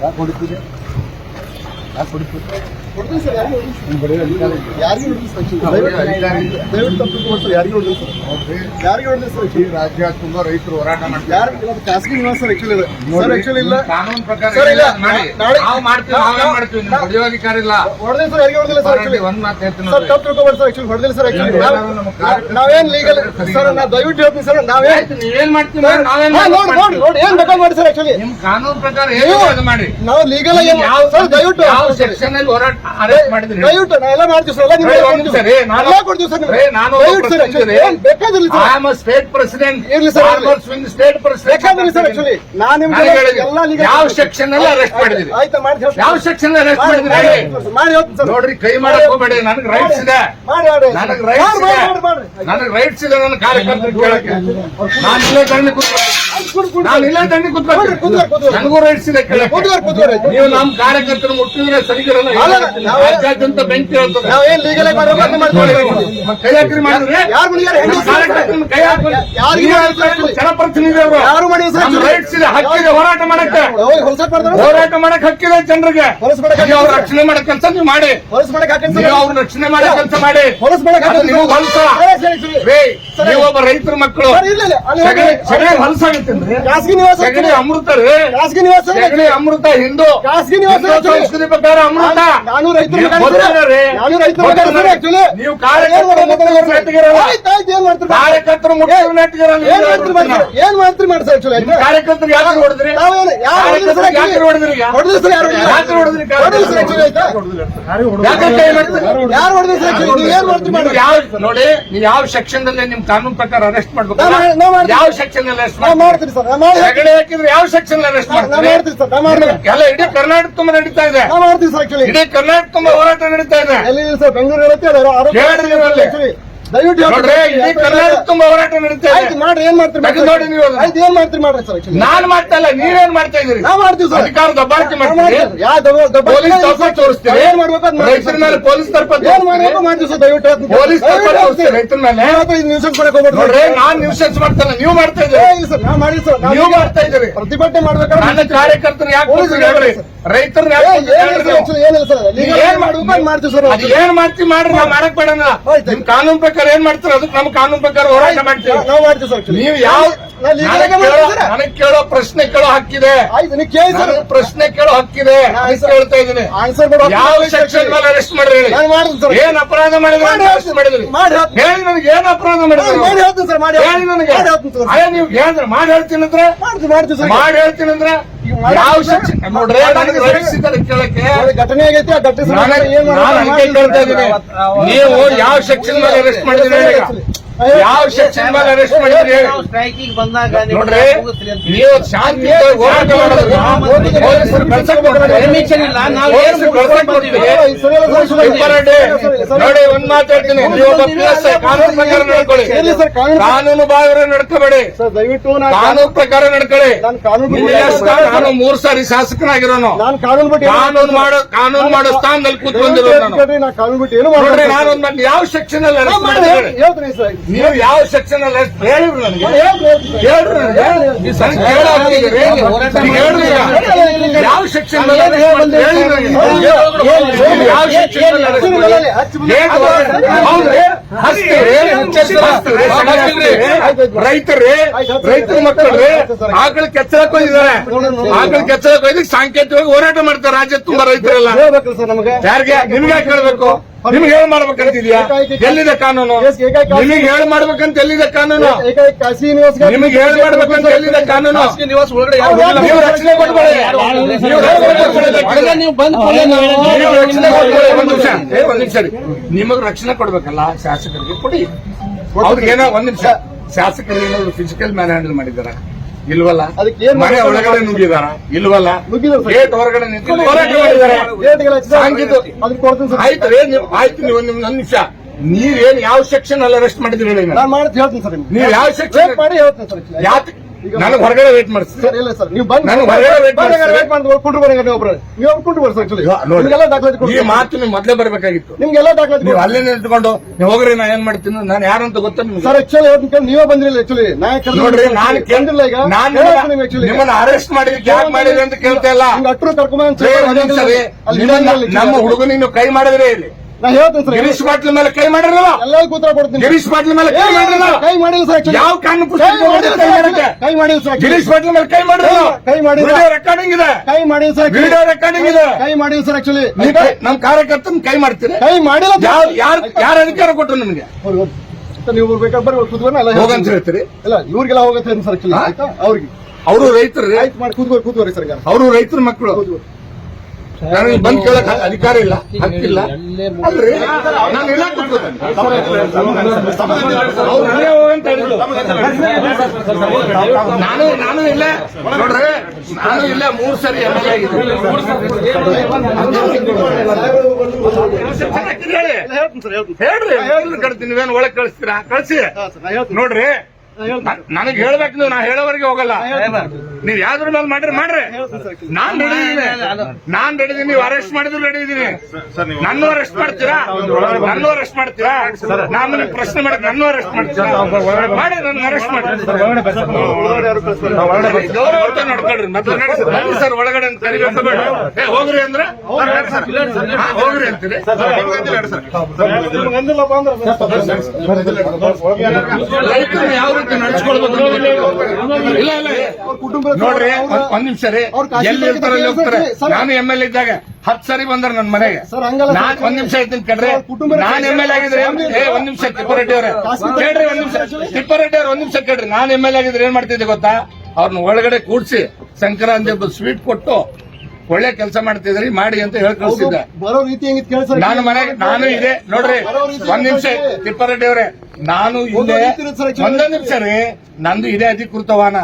ಯಾಕೆ ಹೊಡಿತೀರಿ ಯಾಕೆ ಹೊಡಿತೀರಿ ರಾಜ್ಯ ತುಂಬಾ ಹೋರಾಟ ಮಾಡ್ತಾರೆ ಯಾರು ಸರ್ ಸರ್ ಇಲ್ಲ ಲೀಗಲ್ ಸರಿ ದಯವಿಟ್ಟು ಸರ್ ಮಾಡ್ತೀವಿ ನೋಡಿ ಏನ್ ಸರ್ ಸರ್ ದಯವಿಟ್ಟು ಯಾವ ಸೆಕ್ಷನ್ ಹೋರಾಟ ದಯವಿಟ್ಟು ನಾ ಎಲ್ಲ ಮಾಡ್ತೀವಿ ಸರ್ ಕೊಡ್ತೀವಿ. ಸರ್ ದಯವಿಟ್ಟು ಸರ್ ಸರ್. ಸ್ಟೇಟ್ ಪ್ರೆಸಿಡೆಂಟ್ ಇರ್ಲಿ ಸರ್, ಆಕ್ಚುಲಿ ನಾನ್ ನಿಮ್ಗೆ ಎಲ್ಲ ಯಾವ ಸೆಕ್ಷನ್ ಅಲ್ಲಿ ಅರೆಸ್ಟ್ ಮಾಡಿದ್ರಿ ಆಯ್ತಾ ಮಾಡಿ ಯಾವ ಸೆಕ್ಷನ್ ಅರೆಸ್ಟ್ ಮಾಡಿ ಮಾಡಿದ್ರಿ ಮಾಡಿ ಹೇಳ್ತೀನಿ ಸರ್, ಮಾಡಿ ಹೇಳ್ತೀನಿ ಸರ್. ನೋಡ್ರಿ ಕೈ ಮಾಡಕ್ ಹೋಗಬೇಡಿ ನನಗೆ ರೈಟ್ಸ್ ಇದೆ. ನನಗೆ ರೈಟ್ಸ್ ಇದೆ. ನನಗೆ ರೈಟ್ಸ್ ಇದೆ ನನ್ನ ಕಾರ್ಯಕರ್ತರು ಕೇಳಕ್ಕೆ. ನಾನು ಇಲ್ಲೇ ದಂಡಿ ಕೂತ್ಕೊಂಡು ನಾನು ಇಲ್ಲೇ ದಂಡಿ. ನನಗೂ ರೈಟ್ಸ್ ಇದೆ ಕೇಳಕ್ಕೆ. ನೀವು ನಮ್ಮ ಕಾರ್ಯಕರ್ತರು ಮುಟ್ಟಿದ್ರೆ ಸರಿಗಿರಲ್ಲ. ರಾಜ್ಯಾದ್ಯಂತ ಬೆಂಕಿ ಹೇಳ್ತದೆ ನಾವೇನ್ ಲೀಗಲ್ ಆಗಿ ಮಾಡ್ಬೇಕು ಅದನ್ನ ಮಾಡ್ಕೊಳ್ಳಿ ಕೈ ಮಾಡಿದ್ರೆ ಯಾರು? ಹೆಂಗ್ ಕೈ ಹಾಕಿ ಯಾರಿಗೆ ನೀವು ಮಾಡಿದ್ದಾರೆ? ಜನಪ್ರತಿನಿಧಿ ಅವರು. ಯಾರು ಮಾಡಿದ್ರು ನಮ್ಮ ರೈಟ್ಸ್ ಇದೆ ಹಕ್ಕಿದೆ ಹೋರಾಟ ಮಾಡಕ್ಕೆ. ಹೋರಾಟ ಮಾಡಕ್ ಹಕ್ಕಿದೆ ಜನರಿಗೆ. ಹೊಲಸು ಅವ್ರ ರಕ್ಷಣೆ ಮಾಡಕ್ ಕೆಲಸ ನೀವು ಮಾಡಿ. ಹೊಲಸು ಅವ್ರ ರಕ್ಷಣೆ ಮಾಡಕ್ ಕೆಲಸ ಮಾಡಿ. ಹೊಲಸು ನೀವು ಹೊಲಸ. ನೀವು ಒಬ್ಬ ರೈತರ ಮಕ್ಕಳು. ಸಗಣಿ ನಿವಾಸ ಸಗಣಿ ಅಮೃತ ರೀ. ಖಾಸಗಿ ನಿವಾಸ ಸಗಣಿ ಅಮೃತ ಹಿಂದೂ. ಖಾಸಗಿ ನಿವಾಸ ಸಂಸ್ಕೃತಿ ಪ್ರಕಾರ ಅಮೃತ. ನಾನು ರೈತರ ನೀವು. ನಾನು ರೈತರ ಕಾರ್ಯಕರ್ತರು ಏನ್ ಮಾಡ್ತೀರಿ? ಕಾರ್ಯಕರ್ತರು ಯಾರು? ಹೊಡೆದ್ರಿ? ಯಾರು? ಯಾರು ಹೊಡೆದ್ರು? ಏನ್ ಯಾವ ನೋಡಿ ನೀವು ಯಾವ ಸೆಕ್ಷನ್ ಅಲ್ಲಿ ನಿಮ್ ಕಾನೂನು ಪ್ರಕಾರ ಅರೆಸ್ಟ್ ಮಾಡ್ಬೇಕು. ಯಾವ ಸೆಕ್ಷನ್ ಅಲ್ಲಿ ಅರೆಸ್ಟ್ ಮಾಡ್ತೀರಿ? ಸರ್ ಹಾಕಿದ್ರೆ ಯಾವ ಸೆಕ್ಷನ್ ಅರೆಸ್ಟ್ ಮಾಡ್ತೀರಿ? ಎಲ್ಲ ಇಡೀ ಕರ್ನಾಟಕ ತುಂಬಾ ನಡೀತಾ ಇದೆ. ಇಡೀ ಕರ್ನಾಟಕ ತುಂಬ ಹೋರಾಟ ನಡೀತಾ ಇದೆ. ಬೆಂಗಳೂರು ದಯವಿಟ್ಟು ಇಡೀ ಕರ್ನಾಟಕ ತುಂಬ ಹೋರಾಟ ನಡೀತಾ ಆಯ್ತು ಮಾಡ್ರಿ ಏನ್ ಮಾಡ್ತೀರಿ? ತೆಗೆದು ನೋಡಿ ನೀವು ಅದನ್ನ. ಆಯ್ತು ಏನ್ ಮಾಡ್ತೀರಿ? ಮಾಡ್ರಿ ಸರ್. ನಾನ್ ಮಾಡ್ತಾ ಇಲ್ಲ ನೀವೇನ್ ಮಾಡ್ತಾ ಇದೀರಿ ನಾವ್ ಮಾಡ್ತೀವಿ ಸರ್. ಅಧಿಕಾರ ದಬ್ಬಾಳಿಕೆ ಮಾಡ್ತೀರಿ? ಪೊಲೀಸ್ ಏನ್ ತಪ್ಪ ತೋರಿಸ್ತೀರಿ? ಏನ್ ಮಾಡ್ಬೇಕು ಅದ್ ಮಾಡ್ತೀವಿ ರೈತರ ಮೇಲೆ ಪೊಲೀಸ್ ತರ್ಪ ಏನ್ ಮಾಡ್ಬೇಕು ಮಾಡ್ತೀವಿ ಸರ್ ದಯವಿಟ್ಟು ಹೇಳ್ತೀನಿ. ಪೊಲೀಸ್ ತರ್ಪ ದಯವಿಟ್ಟು ತೋರಿಸ್ತೀರಿ ಹೇಳ್ತೀನಿ. ರೈತರ ಮೇಲೆ? ಇವತ್ತು ಇದು ನ್ಯೂಸನ್ಸ್ ಕೊಡಕ್ ಹೋಗ್ಬೇಡ್ರಿ. ನೋಡ್ರಿ ನಾನ್ ನ್ಯೂಸೆನ್ಸ್ ಮಾಡ್ತಾನೆ ನೀವು ಮಾಡ್ತಾ ಏ, ಇದ್ದೀರಿ ಇಲ್ಲ ಸರ್ ನಾವ್ ಮಾಡಿಲ್ಲ ಸರ್. ನಾವ್ ನೀವು ಈಗ ಮಾಡ್ತಾ ಇದ್ದೀರಿ. ಪ್ರತಿಭಟನೆ ಮಾಡ್ಬೇಕಾದ್ರೆ ನನ್ನ ಕಾರ್ಯಕರ್ತರು ಯಾಕೆ ಪೊಲೀಸ್ ಕೂತ್ರು ಹೇಳ್ರಿ ರೈತರು ಯಾಕೆ ಏ, ಕೂತ್ರು ಏನಿಲ್ಲ ಹೇಳ್ರಿ ಸರ್ ನೀವು? actually ಏನಿಲ್ಲ ಸರ್. ನೀವ್ ಲೀಗಲ್ ಏನ್ ಮಾಡ್ಬೇಕು ಅದ್ ಮಾಡ್ತೀವಿ ಸರ್ ಅದು ಏನ್ ಮಾಡ್ತೀವಿ ಮಾಡ್ರಿ ನಾವ್ ಮಾಡಕ್ ಬೇಡ ಆಯ್ತು. ನಿಮ್ ಕಾನೂನು ಪ್ರಕಾರ ಏನ್ ಮಾಡ್ತಾರೆ? ಅದಕ್ಕೆ ನಮ್ಮ ಕಾನೂನು ಪ್ರಕಾರ ಹೋರಾಟ ಮಾಡ್ತೀವಿ. ನಾವ್ ಮಾಡ್ತೀವಿ ಸರ್. ನೀವು ಯಾವ ನನಗೆ ಕೇಳೋ- ಪ್ರಶ್ನೆ ಕೇಳೋ ಹಕ್ಕಿದೆ. ಪ್ರಶ್ನೆ ಕೇಳೋ ಹಕ್ಕಿದೆ. ಕೇಳ್ತಾ ಇದೀನಿ ಆನ್ಸರ್ ಯಾವ ಸೆಕ್ಷನ್ ಮೇಲೆ ಅರೆಸ್ಟ್ ಮಾಡ್ರಿ ಹೇಳಿ? ಏನ್ ಅಪರಾಧ ಮಾಡಿದ್ರೆ ಮಾಡಿ ಅರೆಸ್ಟ್ ಮಾಡಿದ್ರಿ? ಮಾಡಿ ಹೇಳಿ ನನಗೆ ಏನ್ ಅಪರಾಧ ಮಾಡಿದ್ರಿ ಮಾಡಿ ಹೇಳ್ತೀನಿ ಸರ್ ಮಾಡಿ ಹೇಳಿ. ನನಗೆ. ಅದೇ ನೀವು ಹೇಳಿದ್ರೆ ಮಾಡಿ ಹೇಳ್ತೀನಿ ಅಂದ್ರೆ? ಮಾಡಿ ಹೇಳ್ತೀನಿ ಅಂದ್ರೆ ಯಾವ. ಸೆಕ್ಷನ್ ನೋಡ್ರಿ ನನಗೆ ಕೇಳಕ್ಕೆ. ನೋಡಿ, ಘಟನೆ ಆಗೈತಿ ಆ ಘಟನೆ ನೀವು ಯಾವ ಸೆಕ್ಷನ್ ಮೇಲೆ ಅರೆಸ್ಟ್ ಮಾಡಿದ್ರಿ. ಯಾವ ಸೆಕ್ಷನ್ ಮೇಲೆ ಅರೆಸ್ಟ್ ಮಾಡಿದ್ರಿ? ಸ್ಟ್ರೈಕಿಗೆ ಬಂದಾಗ ನೋಡ್ರಿ ನೀವು ಶಾಂತಿ ಹೋರಾಟ ಪೊಲೀಸರು ಕಳ್ಸಕ್ ಇಲ್ಲ, ನಾವು. ನೋಡಿ ಒಂದ್ ಮಾತಾಡ್ತೀನಿ ಕಾನೂನು ಪ್ರಕಾರ ನಡ್ಕೊಳ್ಳಿ. ಕಾನೂನು ಬಾಹಿರ ನಡ್ಕೋಬೇಡಿ. ದಯವಿಟ್ಟು ನಾನು ಕಾನೂನು ಪ್ರಕಾರ ನಡ್ಕೊಳ್ಳಿ. ನಾನು ಮೂರ್ ಸಾರಿ ಶಾಸಕನಾಗಿರೋನು. ನಾನು ಕಾನೂನು ಮಾಡೋ ಕಾನೂನು ಮಾಡೋ ಸ್ಥಾನದಲ್ಲಿ ಕೂತ್ಕೊಂಡಿರೋ ನಾನು. ಕಾನೂನು ಬಿಟ್ಟು ಏನು ನೋಡ್ರಿ ಮಾಡೋದು ನಾನು ಯಾವ ಸೆಕ್ಷನ್ ಅಲ್ಲಿ ಅರೆಸ್ಟ್ ಮಾಡಿ ಮಾಡಿದ್ರೆ ನೀವು ಯಾವ ಸೆಕ್ಷನ್ ಅಲ್ಲಿ ಹೇಳ್ರಿ ನನಗೆ ಯಾವ ಸೆಕ್ಷನ್ ಯಾವ ಸೆಕ್ಷನ್ ರೈತರ್ರಿ ರೈತರ ಮಕ್ಕಳ್ರಿ ಆಕಳ ಕೆಚ್ಚಲಕ್ಕೆ ಹೋಗಿದ್ದಾರೆ. ಆಕಳ ಕೆಚ್ಚಲಕ್ಕೆ ಹೋಗಿ ಸಾಂಕೇತಿಕವಾಗಿ ಹೋರಾಟ ಮಾಡ್ತಾರೆ ರಾಜ್ಯ ತುಂಬಾ ರೈತರೆಲ್ಲ. ಹೇಳ್ಬೇಕಲ್ಲ ಸರ್ ನಮಗೆ. ಯಾರಿಗೆ? ನಿಮ್ಗೆ ಯಾಕೆ ಹೇಳ್ಬೇಕು? ನಿಮ್ಗೆ ಹೇಳ್ ಮಾಡ್ಬೇಕಂತಿದ್ಯಾ? ಎಲ್ಲಿದೆ ಕಾನೂನು? ನಿಮಗೆ ಹೇಳ್ ಮಾಡ್ಬೇಕಂತ ಎಲ್ಲಿದೆ ಕಾನೂನು? ನಿಮಗೆ ಹೇಳ್ ಮಾಡ್ಬೇಕಂತ ಎಲ್ಲಿದೆ ಕಾನೂನು? ನಿವಾಸ ಒಳಗಡೆ. ನೀವು ರಕ್ಷಣೆ ಕೊಡ್ಬೇಡಿ ನೀವು ರಕ್ಷಣೆ. ಒಂದ್ ನಿಮಿಷ. ಒಂದ್ ನಿಮಿಷ ನಿಮಗ್ ರಕ್ಷಣೆ ಕೊಡ್ಬೇಕಲ್ಲ ಶಾಸಕರಿಗೆ ಕೊಡಿ. ಅವ್ರಿಗೆ ಏನೋ ಒಂದ್ ನಿಮಿಷ. ಶಾಸಕರಿಗೆ ಏನಾದ್ರು ಫಿಸಿಕಲ್ ಮ್ಯಾನ್ ಹ್ಯಾಂಡಲ್ ಮಾಡಿದಾರ ಇಲ್ವಲ್ಲ? ಅದಕ್ಕೆ ಮನೆ? ಒಳಗಡೆ ನುಗ್ಗಿದಾರ? ಇಲ್ವಲ್ಲ. ಗೇಟ್ ಹೊರಗಡೆ ಆಯ್ತು ನೀವು ಆಯ್ತು ನೀವು ನಿಮ್ ಒಂದ್ ನಿಮಿಷ. ನೀವೇನ್ ಯಾವ ಸೆಕ್ಷನ್ ಅಲ್ಲಿ ಅರೆಸ್ಟ್ ಮಾಡಿದ್ರಿ ಹೇಳಿ ನಾನು ಹೇಳ್ತೀನಿ ಸರ್ ನೀವು ಯಾವ ಸೆಕ್ಷನ್ ಮಾಡಿ ಹೇಳ್ತೀನಿ ಸರ್. ಯಾಕೆ ನನಗೆ ಹೊರಗಡೆ ವೇಟ್ ಮಾಡಿಸ್ತೀನಿ ಸರ್ ಇಲ್ಲ ಸರ್ ನೀವು ಬಂದು ನಾನು ಹೊರಗಡೆ ವೇಟ್ ಮಾಡ್ತೀನಿ. ವೇಟ್ ಮಾಡಿ ಕುಂಟ್ರು ನೀವು ಒಬ್ರು ನೀವು ಕುಂಟ್ರು ಬರ್ರಿ ಆಕ್ಚುಲಿ ನಿಮ್ಗೆಲ್ಲ ದಾಖಲಾತಿ ಈ ಮಾತು ನೀವು ಮೊದಲೇ ಬರಬೇಕಾಗಿತ್ತು. ನಿಮ್ಗೆಲ್ಲ ದಾಖಲಾತಿ ನೀವು ಅಲ್ಲೇ ನಿಂತ್ಕೊಂಡು ನೀವು ಹೋಗ್ರಿ ನಾ ಏನ್ ಮಾಡ್ತೀನಿ ನಾನು ಯಾರು ಅಂತ ಗೊತ್ತ ನಿಮ್ಗೆ? ಸರ್ ಆಕ್ಚುಲಿ ಇವತ್ತು ನೀವೇ ಬಂದಿರಲಿಲ್ಲ ಆಕ್ಚುಲಿ ನಾ ಕರ್ದು ನೋಡ್ರಿ ನಾನು ಕೇಳಿಲ್ಲ ಈಗ. ನಾನು ಹೇಳ್ತೀನಿ actually. ನಿಮ್ಮನ್ನ ಅರೆಸ್ಟ್ ಮಾಡಿದ್ರೆ ಯಾಕೆ ಮಾಡಿದ್ರಿ ಅಂತ ಕೇಳ್ತಾ ಇಲ್ಲ. ನಿಮ್ಗೆ ಅಟ್ರು ಕರ್ಕೊಂಡ್ ಏ, ಒಂದ್ ರೀ. ನಿಮ್ಮನ್ನ ನಮ್ಮ ಹುಡುಗನಿಗೆ ನೀವು ಕೈ ಮಾಡಿದ್ರೆ ಇಲ್ಲಿ ನಾ ಹೇಳ್ತೀನಿ ಸರ್. ಗಿರೀಶ್ ಪಾಟ್ಲ ಮೇಲೆ ಕೈ ಮಾಡಿರಲ್ಲ? ಎಲ್ಲರಿಗೂ ಉತ್ತರ ಕೊಡ್ತೀನಿ ಗಿರೀಶ್ ಬಾಟ್ಲ್ ಮೇಲೆ ಕೈ ಮಾಡಿರಲ್ಲ? ಕೈ ಮಾಡಿಲ್ಲ ಸರ್. ಯಾವ ಕಾನೂನು ಕೈ ಪುಸ್ತಕ ಕೈ ಮಾಡಿಲ್ಲ ಸರ್ ಗಿರೀಶ್ ಬಾಟ್ಲ ಮೇಲೆ ಕೈ ಮಾಡಿರಲ್ಲ? ಕೈ. ವಿಡಿಯೋ ರೆಕಾರ್ಡಿಂಗ್ ಇದೆ. ಕೈ ಮಾಡಿಲ್ಲ ಸರ್. ವಿಡಿಯೋ ರೆಕಾರ್ಡಿಂಗ್ ಇದೆ. ಕೈ ಮಾಡಿಲ್ಲ ಸರ್ ಆಕ್ಚುಲಿ ನಮ್ಮ ಕಾರ್ಯಕರ್ತನ ಕೈ ಮಾಡ್ತೀರಿ? ಕೈ ಮಾಡಿಲ್ಲ ಯಾರು ಯಾರ್ ಅಧಿಕಾರ ಕೊಟ್ರು ನಿಮಗೆ? ನೀವು ಬೇಕಾದ್ರೆ ಬರ್ರಿ ಕೂತ್ಕೊಂಡು ಎಲ್ಲ ಹೋಗಂತ. ಹೇಳ್ತೀರಿ? ಇಲ್ಲ ಇವ್ರಿಗೆಲ್ಲ ಹೋಗತ್ತೆ ಸರ್ ಆಕ್ಚುಲಿ? ಆಯ್ತಾ? ಅವ್ರಿಗೆ. ಅವರು ರೈತರು. ಆಯ್ತು ಮಾಡಿ ಕೂತ್ಕೋರಿ ಕೂತ್ಕೋರಿ ಸರ್ ಅವರು ರೈತರ ಮಕ್ಕಳು. ನನಗೆ ಬಂದ್ ಕೇಳಕ್ ಅಧಿಕಾರ ಇಲ್ಲ ಹಕ್ಕಿಲ್ಲ ಅಲ್ರಿ ನಾನು ಇಲ್ಲ ಕೂತ್ಕೋತೀನಿ. ಅವ್ರು ನನಗೆ ಹೋಗಂತ ಹೇಳಿದ್ರು. ನಾನು ನಾನು ಇಲ್ಲೇ. ನೋಡ್ರಿ ನಾನು ಇಲ್ಲ ಮೂರ್ ಸರಿ ಎಂ ಎಲ್ ಹೇಳಿ ಹೇಳ್ತೀನಿ ಸರ್ ಹೇಳ್ತೀನಿ ಹೇಳ್ರಿ ಎಲ್ಲಿ ಕಳ್ಸ್ತೀನಿ ನೀವೇನು ಒಳಗ್ ಕಳಿಸ್ತೀರಾ? ಕಳ್ಸಿ. ನೋಡ್ರಿ ನನಗೆ ಹೇಳ್ಬೇಕು ನೀವು ನಾ ಹೇಳೋವರೆಗೆ ಹೋಗಲ್ಲ. ನೀವ್ ಯಾವ್ದ್ರ ಮೇಲೆ ಮಾಡ್ರಿ ಮಾಡ್ರಿ. ನಾನ್ ರೆಡಿ ಇದೀನಿ ನಾನ್ ರೆಡಿ ಇದೀನಿ ನೀವು ಅರೆಸ್ಟ್ ಮಾಡಿದ್ರು ರೆಡಿ ಇದೀನಿ ನನ್ನ ಅರೆಸ್ಟ್ ಮಾಡ್ತೀರಾ ನನ್ನ ಅರೆಸ್ಟ್ ಮಾಡ್ತೀರಾ ನಾನು ನಿಮ್ಗೆ ಪ್ರಶ್ನೆ ಮಾಡಿ ನನ್ನ ಅರೆಸ್ಟ್ ಮಾಡ್ತೀರಾ ಮಾಡಿ ನನ್ನ ಅರೆಸ್ಟ್ ಮಾಡಿ? ಗೌರವ ನೋಡ್ಕೊಳ್ರಿ ಮತ್ತೆ ನಡೆಸಿ ಸರ್ ಒಳಗಡೆ ಅಂತ ಕರಿಬೇಕು ಬೇಡ ಏ ಹೋಗ್ರಿ ಅಂದ್ರೆ ಹೋಗ್ರಿ ಅಂತೀರಿ ನಿಮ್ಗೆ ಅಂದ್ರೆ ರೈತರನ್ನ ಯಾವ ರೀತಿ ನಡ್ಸ್ಕೊಳ್ಬೇಕು ಇಲ್ಲ ಇಲ್ಲ ಕುಟುಂಬ ನೋಡ್ರಿ ಒಂದ್- ನಿಮಿಷ ರೀ. ಎಲ್ಲಿ ಇರ್ತಾರ ಅಲ್ಲಿ ಹೋಗ್ತಾರೆ. ನಾನು ಎಂ ಎಲ್ ಇದ್ದಾಗ ಹತ್ ಸರಿ ಬಂದ್ರ ನನ್ ಮನೆಗೆ. ನಾನ್ ಒಂದ್ ನಿಮಿಷ ಇದ್ದೀನಿ ಕಣ್ರಿ. ನಾನ್ ಎಂ ಎಲ್ ಆಗಿದ್ರೆ ಏ ಒಂದ್ ನಿಮಿಷ ತಿಪ್ಪಾರೆಡ್ಡಿ ಅವ್ರೆ. ಕೇಳ್ರಿ ಒಂದ್ ನಿಮಿಷ. ತಿಪ್ಪಾರೆಡ್ಡಿ ಅವ್ರ ಒಂದ್ ನಿಮಿಷ ಕೇಳ್ರಿ. ನಾನ್ ಎಂ ಎಲ್ ಆಗಿದ್ರೆ ಏನ್ ಮಾಡ್ತಿದ್ದೆ ಗೊತ್ತಾ? ಅವ್ರನ್ನ ಒಳಗಡೆ ಕೂಡ್ಸಿ ಸಂಕ್ರಾಂತಿ ಹಬ್ಬ ಸ್ವೀಟ್ ಕೊಟ್ಟು ಒಳ್ಳೆ ಕೆಲಸ ಮಾಡ್ತಿದ್ರಿ ಮಾಡಿ ಅಂತ ಹೇಳಿ ಕಳ್ಸಿದ್ದೆ. ಬರೋ ರೀತಿ ನಾನು ಮನೆಗೆ ನಾನು ಇದೆ ನೋಡ್ರಿ ಒಂದ್ ನಿಮಿಷ ತಿಪ್ಪಾರೆಡ್ಡಿ ಅವ್ರೆ ನಾನು ಇಲ್ಲೇ ಒಂದೊಂದ್ ನಿಮಿಷ ರೀ. ನಂದು ಇದೇ ಅಧಿಕೃತ ವಾಹನ.